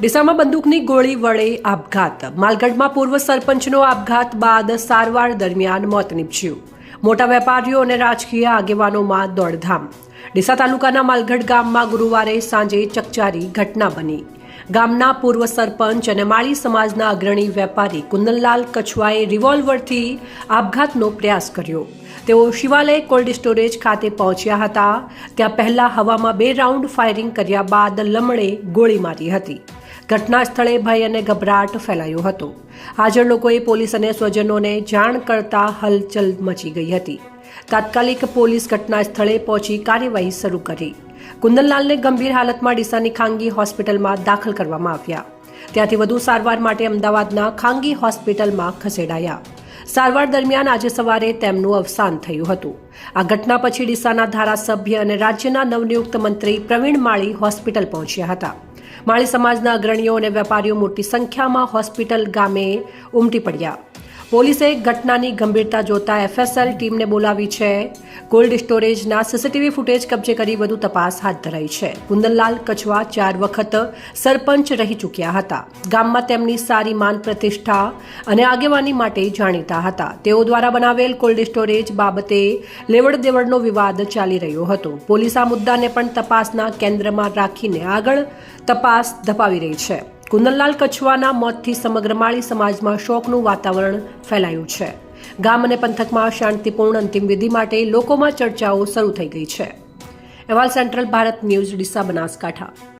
ડીસામાં બંદૂકની ગોળી વડે આપઘાત. માલગઢમાં પૂર્વ સરપંચનો આપઘાત બાદ સારવાર દરમિયાન મોત નીપજ્યું. મોટા વેપારીઓ અને રાજકીય આગેવાનોમાં દોડધામ. ડીસા તાલુકાના માલગઢ ગામમાં ગુરુવારે સાંજે ચકચારી ઘટના બની. ગામના પૂર્વ સરપંચ અને માળી સમાજના અગ્રણી વેપારી કુંદનલાલ કછવાએ રિવોલ્વરથી આપઘાતનો પ્રયાસ કર્યો. તેઓ શિવાલય કોલ્ડ સ્ટોરેજ ખાતે પહોંચ્યા હતા. ત્યાં પહેલા હવામાં બે રાઉન્ડ ફાયરિંગ કર્યા બાદ લમણે ગોળી મારી હતી. ઘટના સ્થળે ભય અને ગભરાટ ફેલાયો હતો. હાજર લોકોએ પોલીસ અને સ્વજનોને જાણ કરતા હલચલ મચી ગઈ હતી. તાત્કાલિક પોલીસ ઘટના સ્થળે પહોંચી કાર્યવાહી શરૂ કરી. કુંદનલાલને ગંભીર હાલતમાં ડીસાની ખાનગી હોસ્પિટલમાં દાખલ કરવામાં આવ્યા. ત્યાંથી વધુ સારવાર માટે અમદાવાદના ખાનગી હોસ્પિટલમાં ખસેડાયા. સારવાર દરમિયાન આજે સવારે તેમનું અવસાન થયું હતું. આ ઘટના પછી ડીસાના ધારાસભ્ય અને રાજ્યના નવનિયુક્ત મંત્રી પ્રવીણ માળી હોસ્પિટલ પહોંચ્યા હતા. માળી સમાજના અગ્રણીઓ અને વેપારીઓ મોટી સંખ્યામાં હોસ્પિટલ ગામે ઉમટી પડ્યા. પોલીસે ઘટનાની ગંભીરતા જોતા એફએસએલ ટીમને બોલાવી છે. કોલ્ડ સ્ટોરેજના સીસીટીવી ફૂટેજ કબજે કરી વધુ તપાસ હાથ ધરાઈ છે. કુંદનલાલ કછવા ચાર વખત સરપંચ રહી ચૂક્યા હતા. ગામમાં તેમની સારી માન પ્રતિષ્ઠા અને આગેવાની માટે જાણીતા હતા. તેઓ દ્વારા બનાવેલ કોલ્ડ સ્ટોરેજ બાબતે લેવડ દેવડનો વિવાદ ચાલી રહ્યો હતો. પોલીસ આ મુદ્દાને પણ તપાસના કેન્દ્રમાં રાખીને આગળ તપાસ ધપાવી રહી છે. કુંદનલાલ કછવાના મોતથી સમગ્ર માળી સમાજમાં શોકનું વાતાવરણ ફેલાયું છે. ગામ અને પંથકમાં શાંતિપૂર્ણ અંતિમ વિધિ માટે લોકોમાં ચર્ચાઓ શરૂ થઈ ગઈ છે. અહેવાલ સેન્ટ્રલ ભારત ન્યૂઝ, ડીસા બનાસકાંઠા.